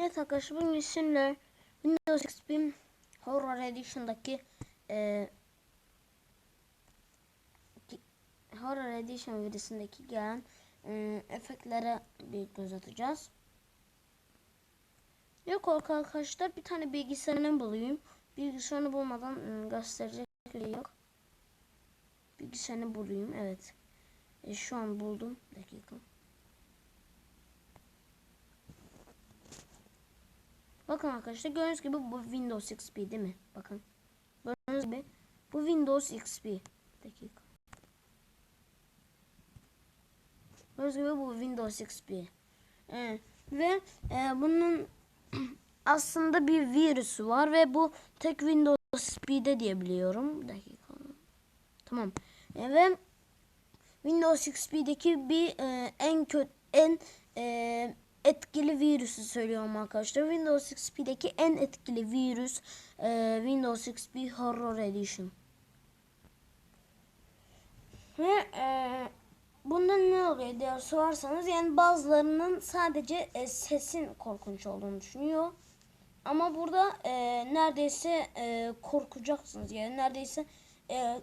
Evet arkadaşlar bugün sizinle Windows XP Horror Edition'daki e, Horror Edition videosundaki gelen e, efektlere bir göz atacağız. Yok arkadaşlar bir tane bilgisayarını bulayım. Bilgisayarını bulmadan e, gösterecek bir şey yok. Bilgisayarını bulayım evet. E, şu an buldum. Dakika. Bakın arkadaşlar gördüğünüz gibi bu Windows XP değil mi? Bakın. Gördüğünüz gibi bu Windows XP. Dakika. Gördüğünüz gibi bu Windows XP. Ee, ve e, bunun aslında bir virüsü var ve bu tek Windows XP'de diye biliyorum. Dakika. Tamam. E, ve Windows XP'deki bir e, en kötü en e, etkili virüsü söylüyorum arkadaşlar. Windows XP'deki en etkili virüs e, Windows XP Horror Edition. Ve e, bunda ne oluyor diye sorarsanız yani bazılarının sadece e, sesin korkunç olduğunu düşünüyor. Ama burada e, neredeyse e, korkacaksınız yani neredeyse e,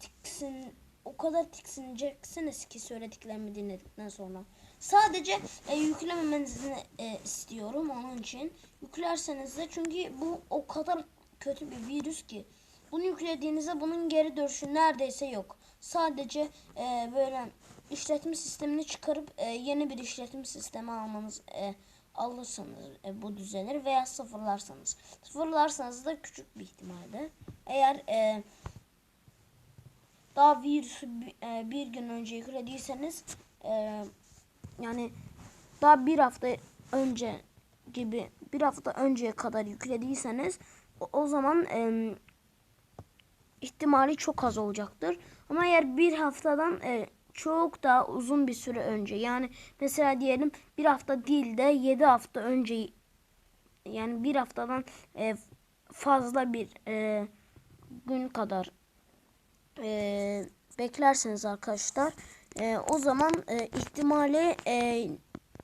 tiksin o kadar tiksineceksiniz ki söylediklerimi dinledikten sonra. Sadece e, yüklememenizi e, istiyorum onun için. Yüklerseniz de çünkü bu o kadar kötü bir virüs ki. Bunu yüklediğinizde bunun geri dönüşü neredeyse yok. Sadece e, böyle işletim sistemini çıkarıp e, yeni bir işletim sistemi almanız e, alırsanız e, bu düzelir veya sıfırlarsanız. Sıfırlarsanız da küçük bir ihtimalle. Eğer e, daha virüsü e, bir gün önce yüklediyseniz e, yani daha bir hafta önce gibi bir hafta önceye kadar yüklediyseniz o, zaman e, ihtimali çok az olacaktır. Ama eğer bir haftadan çok daha uzun bir süre önce yani mesela diyelim bir hafta değil de 7 hafta önce yani bir haftadan fazla bir gün kadar e, beklerseniz arkadaşlar e, o zaman e, ihtimali e,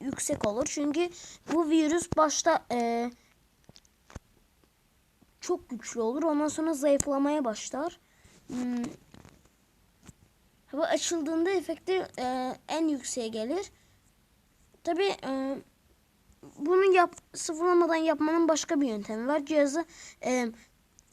yüksek olur. Çünkü bu virüs başta e, çok güçlü olur. Ondan sonra zayıflamaya başlar. Hmm. Hava açıldığında efekti e, en yükseğe gelir. Tabi e, bunu yap, sıfırlamadan yapmanın başka bir yöntemi var. Cihazı e,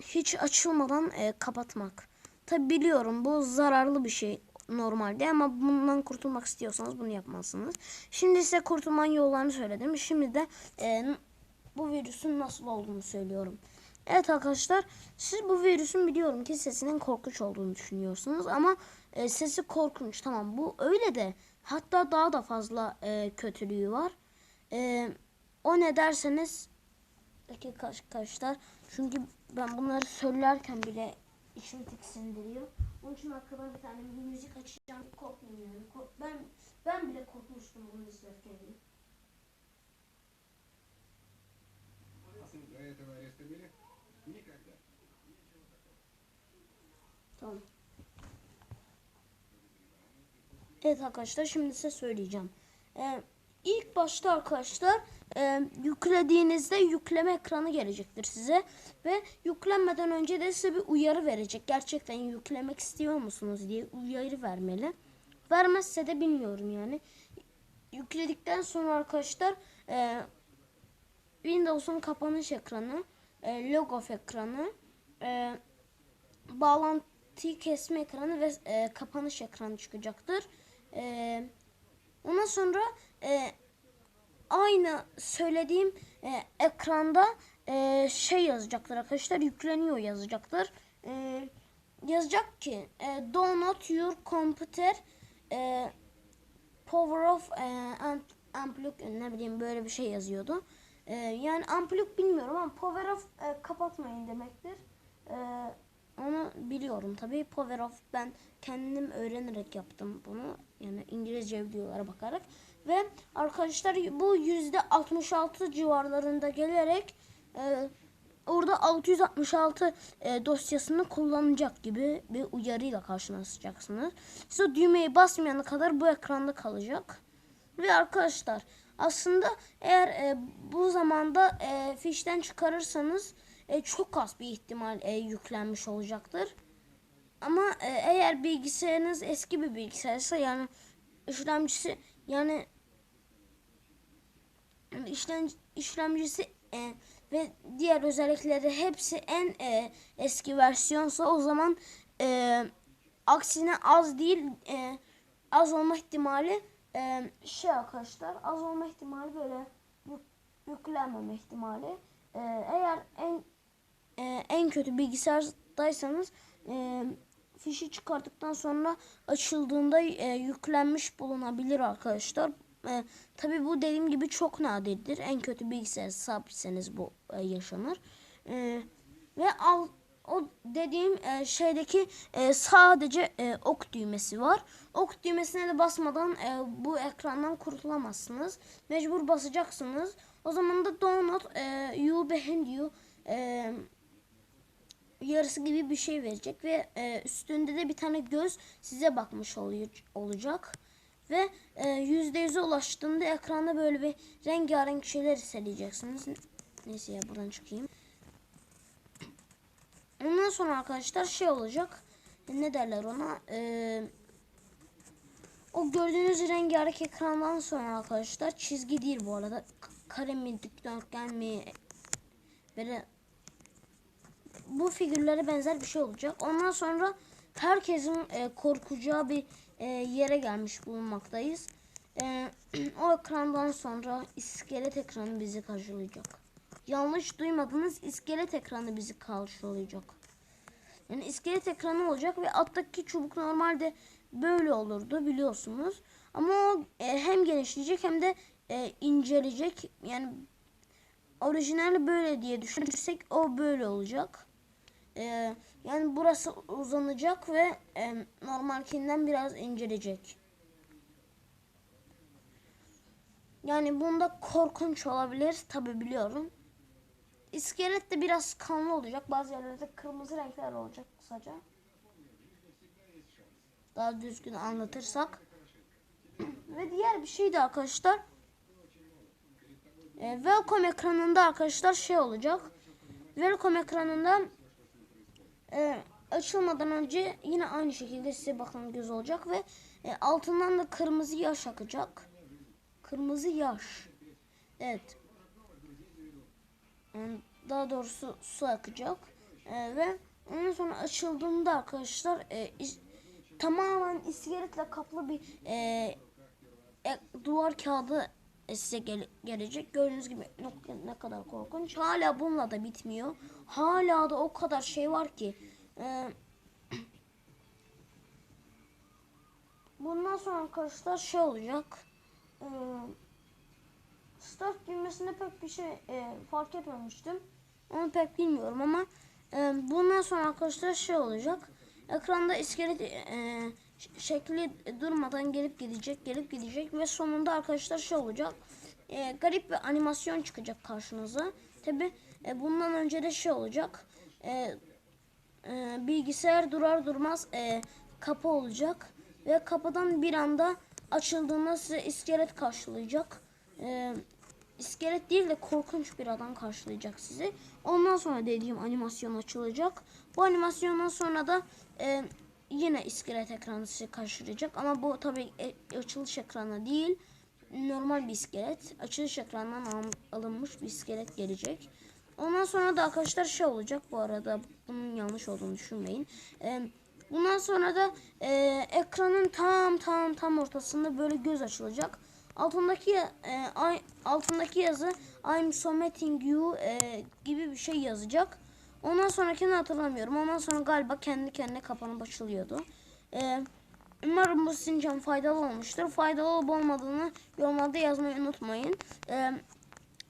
hiç açılmadan e, kapatmak. Tabi biliyorum bu zararlı bir şey normalde ama bundan kurtulmak istiyorsanız bunu yapmalısınız. Şimdi size kurtulmanın yollarını söyledim. Şimdi de e, bu virüsün nasıl olduğunu söylüyorum. Evet arkadaşlar siz bu virüsün biliyorum ki sesinin korkunç olduğunu düşünüyorsunuz ama e, sesi korkunç tamam bu öyle de hatta daha da fazla e, kötülüğü var. E, o ne derseniz dakika arkadaşlar çünkü ben bunları söylerken bile içimi tiksindiriyor. Onun için arkada bir tane bir müzik açacağım. Korkmayayım yani. Ben, ben bile korkmuştum bunu izlerken. Tamam. Evet arkadaşlar şimdi size söyleyeceğim. Ee, ilk başta arkadaşlar e, yüklediğinizde yükleme ekranı gelecektir size ve yüklenmeden önce de size bir uyarı verecek. Gerçekten yüklemek istiyor musunuz diye uyarı vermeli. Vermezse de bilmiyorum yani. Yükledikten sonra arkadaşlar e, Windows'un kapanış ekranı, e, logo ekranı, e, bağlantıyı kesme ekranı ve e, kapanış ekranı çıkacaktır. E, ondan sonra e, aynı söylediğim e, ekranda e, şey yazacaktır arkadaşlar. Yükleniyor yazacaktır. E, yazacak ki e, do not your computer e, power off e, unplug ne bileyim böyle bir şey yazıyordu. E, yani unplug bilmiyorum ama power off e, kapatmayın demektir. E, onu biliyorum tabii. Power off ben kendim öğrenerek yaptım bunu. Yani İngilizce videolara bakarak. Ve arkadaşlar bu yüzde 66 civarlarında gelerek e, orada 666 e, dosyasını kullanacak gibi bir uyarıyla karşılaşacaksınız. Siz o düğmeye basmayana kadar bu ekranda kalacak. Ve arkadaşlar Aslında eğer e, bu zamanda e, fişten çıkarırsanız e, çok az bir ihtimal e, yüklenmiş olacaktır. Ama e, eğer bilgisayarınız eski bir bilgisayarsa yani işlemcisi yani işlem, işlemcisi e, ve diğer özellikleri hepsi en e, eski versiyonsa o zaman e, aksine az değil e, az olma ihtimali e, şey arkadaşlar az olma ihtimali böyle yük, yüklenmeme ihtimali E, eğer en e, en kötü bilgisayardaysanız e, fişi çıkarttıktan sonra açıldığında e, yüklenmiş bulunabilir arkadaşlar. E, Tabi bu dediğim gibi çok nadirdir. En kötü bilgisayar sahipseniz bu e, yaşanır. E, ve al, o dediğim e, şeydeki e, sadece e, ok düğmesi var. Ok düğmesine de basmadan e, bu ekrandan kurtulamazsınız. Mecbur basacaksınız. O zaman da donut e, you behind you e, yarısı gibi bir şey verecek ve e, üstünde de bir tane göz size bakmış oluyor, olacak. Ve e, yüzde yüze ulaştığında ekranda böyle bir rengarenk şeyler hissedeceksiniz. Neyse ya buradan çıkayım. Ondan sonra arkadaşlar şey olacak. E, Ne derler ona? E, o gördüğünüz rengarenk ekrandan sonra arkadaşlar çizgi değil bu arada. Kare mi, dikdörtgen mi? Böyle bu figürlere benzer bir şey olacak. Ondan sonra herkesin e, korkacağı bir e, yere gelmiş bulunmaktayız. E, o ekrandan sonra iskelet ekranı bizi karşılayacak. Yanlış duymadınız iskelet ekranı bizi karşılayacak. Yani iskelet ekranı olacak ve alttaki çubuk normalde böyle olurdu biliyorsunuz. Ama o e, hem genişleyecek hem de e, inceleyecek. Yani orijinali böyle diye düşünürsek o böyle olacak. Ee, yani burası uzanacak ve e, normalkinden biraz inceleyecek. Yani bunda korkunç olabilir tabi biliyorum. İskelet de biraz kanlı olacak. Bazı yerlerde kırmızı renkler olacak kısaca. Daha düzgün anlatırsak. ve diğer bir şey de arkadaşlar. E, welcome ekranında arkadaşlar şey olacak. Welcome ekranında e, açılmadan önce yine aynı şekilde size bakan göz olacak ve e, altından da kırmızı yaş akacak. Kırmızı yaş. Evet. Daha doğrusu su akacak. E, ve ondan sonra açıldığında arkadaşlar e, is- tamamen iskeletle kaplı bir e, e, duvar kağıdı size gele- gelecek. Gördüğünüz gibi ne, kadar korkunç. Hala bununla da bitmiyor. Hala da o kadar şey var ki. Ee, bundan sonra arkadaşlar şey olacak. Ee, start düğmesinde pek bir şey e, fark etmemiştim. Onu pek bilmiyorum ama e, bundan sonra arkadaşlar şey olacak. Ekranda iskelet e, şekli durmadan gelip gidecek, gelip gidecek ve sonunda arkadaşlar şey olacak. E, garip bir animasyon çıkacak karşınıza. Tabi e, bundan önce de şey olacak. E, e, bilgisayar durar durmaz e, kapı olacak ve kapıdan bir anda açıldığında size iskelet karşılayacak. E, iskelet değil de korkunç bir adam karşılayacak sizi. Ondan sonra dediğim animasyon açılacak. Bu animasyondan sonra da e, yine iskelet ekranı sizi karşılayacak. Ama bu tabi açılış ekranı değil. Normal bir iskelet. Açılış ekranından al- alınmış bir iskelet gelecek. Ondan sonra da arkadaşlar şey olacak bu arada bunun yanlış olduğunu düşünmeyin. Ee, bundan sonra da e, ekranın tam tam tam ortasında böyle göz açılacak. Altındaki e, altındaki yazı I'm submitting you e, gibi bir şey yazacak. Ondan sonrakini hatırlamıyorum. Ondan sonra galiba kendi kendine kapanıp açılıyordu. E, umarım bu sizin için faydalı olmuştur. Faydalı olup olmadığını yorumlarda yazmayı unutmayın. E,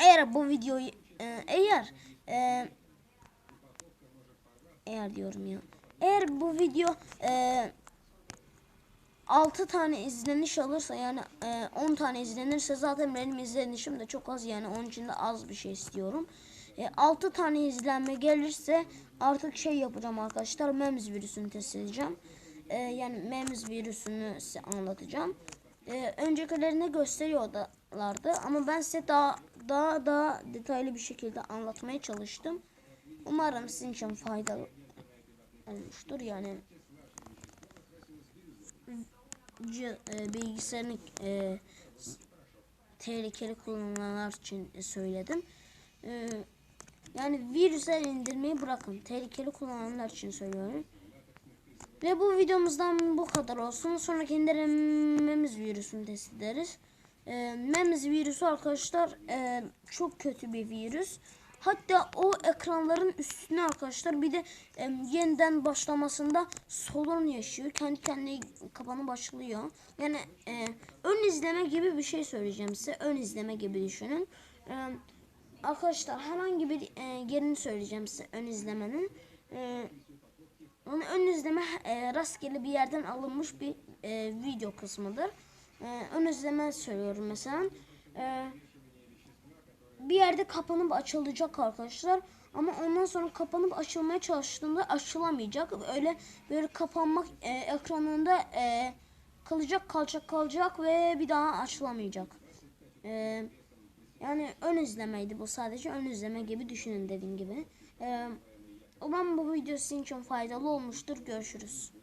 eğer bu videoyu e, eğer e, eğer diyorum ya. Eğer bu video e, 6 tane izleniş alırsa yani e, 10 tane izlenirse zaten benim izlenişim de çok az yani onun için de az bir şey istiyorum. E, 6 tane izlenme gelirse artık şey yapacağım arkadaşlar. MEMS virüsünü test edeceğim. E, yani MEMS virüsünü size anlatacağım. e, öncekilerine gösteriyorlardı ama ben size daha daha daha detaylı bir şekilde anlatmaya çalıştım. Umarım sizin için faydalı olmuştur. Yani e, bilgisayarını e, s- tehlikeli kullananlar için söyledim. E, yani virüsler indirmeyi bırakın. Tehlikeli kullananlar için söylüyorum. Ve bu videomuzdan bu kadar olsun. Sonrakinde de Memes virüsünü test ederiz. E, Memes virüsü arkadaşlar e, çok kötü bir virüs. Hatta o ekranların üstüne arkadaşlar bir de e, yeniden başlamasında sorun yaşıyor. Kendi kendine kapanı başlıyor. Yani e, ön izleme gibi bir şey söyleyeceğim size. Ön izleme gibi düşünün. E, arkadaşlar herhangi bir e, yerini söyleyeceğim size ön izlemenin. E, onun ön izleme e, rastgele bir yerden alınmış bir e, video kısmıdır. E, ön izleme söylüyorum mesela. E, bir yerde kapanıp açılacak arkadaşlar. Ama ondan sonra kapanıp açılmaya çalıştığında açılamayacak. Öyle böyle kapanmak e, ekranında e, kalacak kalacak kalacak ve bir daha açılamayacak. E, yani ön izlemeydi bu sadece ön izleme gibi düşünün dediğim gibi. E, umarım bu video sizin için faydalı olmuştur. Görüşürüz.